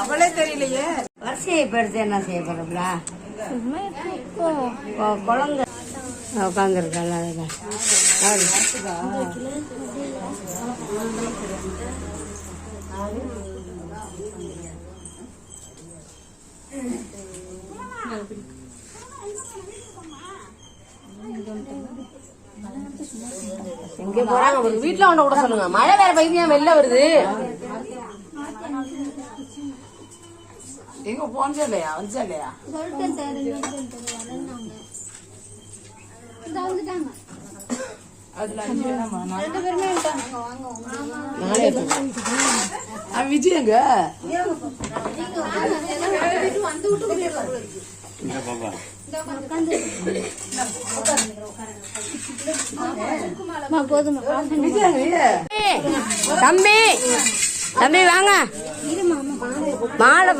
அவளே தெரியலையே. வரிசையை படுத்து என்ன செய்ய போறோம்ல குழந்தை. உட்காந்துருக்கல எங்க போறாங்க ஒரு வீட்டுல ஒண்ணு கூட சொல்லுங்க. மழை வேற பைத்தியம் வெளில வருது? எங்க போனச்சே இல்லையா? வந்துச்சா இல்லையா? அதுல அஞ்சு வேணாமா தம்பி தம்பி வாங்க. மாலை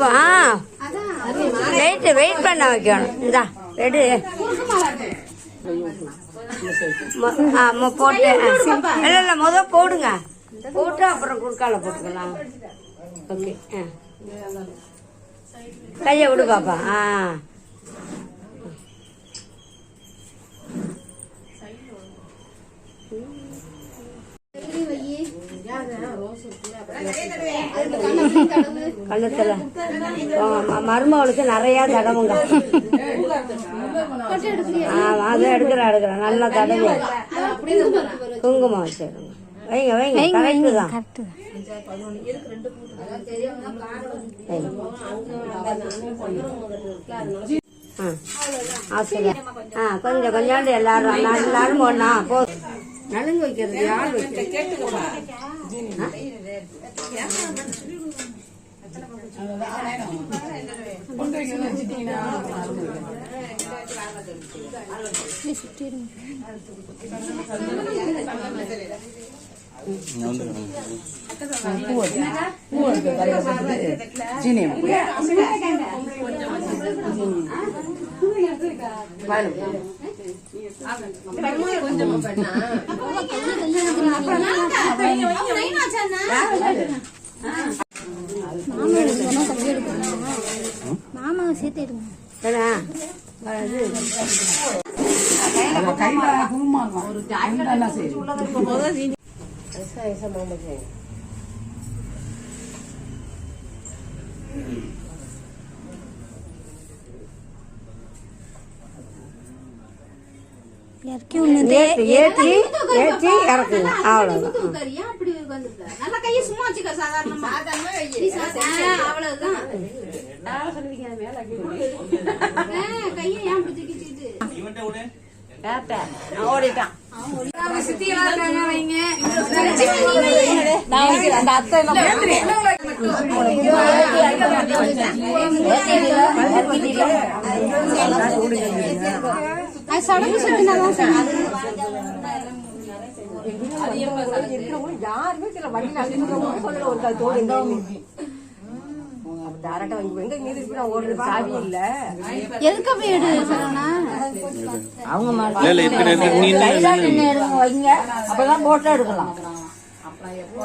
வெயிட் வெயிட் பண்ண வைக்கணும். இந்தா ரெடி. ஆமா போட்டு இல்ல இல்ல முத போடுங்க. போட்டு அப்புறம் குறுக்கால போட்டுக்கலாம். ஓகே ஆ. கையை விடு பாப்பா. ஆ. கண்ணத்துல மருமகளுக்கு நிறைய தடவுங்க. ஆமா அதை எடுக்கிறேன் எடுக்கிறேன். நல்லா தடவி குங்குமம் வச்சிடுங்க வைங்க வைங்க. கரெக்டு தான். ஆ கொஞ்சம் கொஞ்சோண்டு எல்லாரும் எல்லாரும் போடணா போ. நலுங்கு வைக்கிறது யார் வைக்கிறது? கொஞ்சமா வைக்கணும்னு வச்சுட்டீங்கன்னா மாமாவை சேர்த்து எடுங்க குங்குமம் ஒரு என்ன செய்யும் இறக்கி ஒன்று ஏற்றி ஏற்றி இறக்குங்க அவ்வளோதான் நல்லா கையை சும்மா வச்சுக்க சாதாரணமா. ஆ, கையை ஏன் தூக்கிட்டு? ஓடிட்டான். அந்த அத்தை அது சடங்கு சொல்லினாதான் சரி எதுக்கு அப்படி எடு சரவணா? இல்ல இல்ல இருக்கிற நீ வைங்க. அப்பதான் போட்டோ எடுக்கலாம்.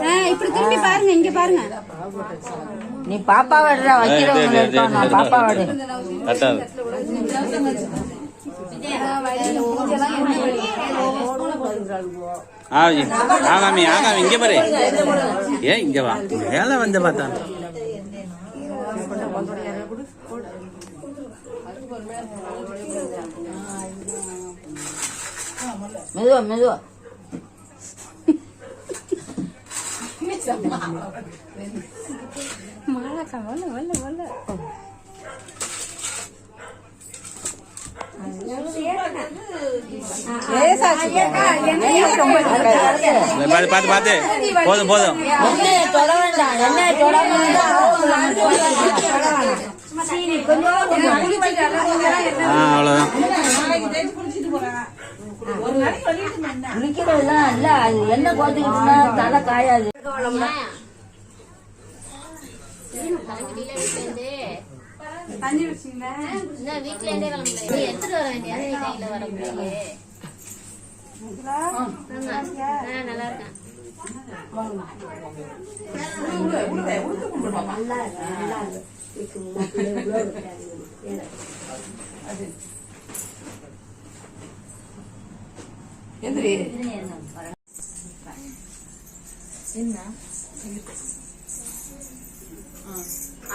ஆ, இப்படி திரும்பி பாருங்க இங்க பாருங்க. நீ பாப்பா விடுற வைக்கிறவங்க நான் பாப்பா விடு கட்டாது ஆகாமி ஆகாமி இங்க பாரு. ஏ இங்க வா. மேல வந்து பார்த்தா. மெதுவா மெதுவா. மாலாக்கா வரல வரல வரல பார்த்து பார்த்து பார்த்து போதும் போதும் எண்ணெயை தொட வேண்டாம் எண்ணெயை தொடாம சீனி கொஞ்சம் ஆ அவ்வளவுதான். குளிக்கிறதுலாம் இல்ல அது எண்ணெய் கோத்துக்கிட்டுனா தலை காயாது. வீட்டுல இருந்தே கிளம்பல எடுத்துட்டு வர வேண்டிய வர முடியல நல்லா இருக்கேன். நல்லா இருக்கு. நல்லா இருக்கு?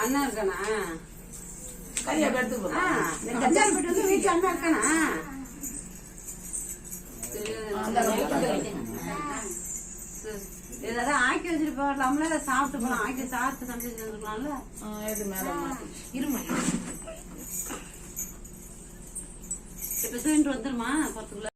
அண்ணா இருக்கானா கையை எடுத்து வீட்டுல அண்ணா இருக்கானா? ஏதாவது ஆக்கி வச்சுட்டு போகலாம்ல இல்ல சாப்பிட்டு போலாம் ஆக்கி சாப்பிட்டு சமைச்சு வந்துருக்கலாம்ல இது. இப்ப தூங்கிட்டு வந்துருமா? பத்துக்குள்ள?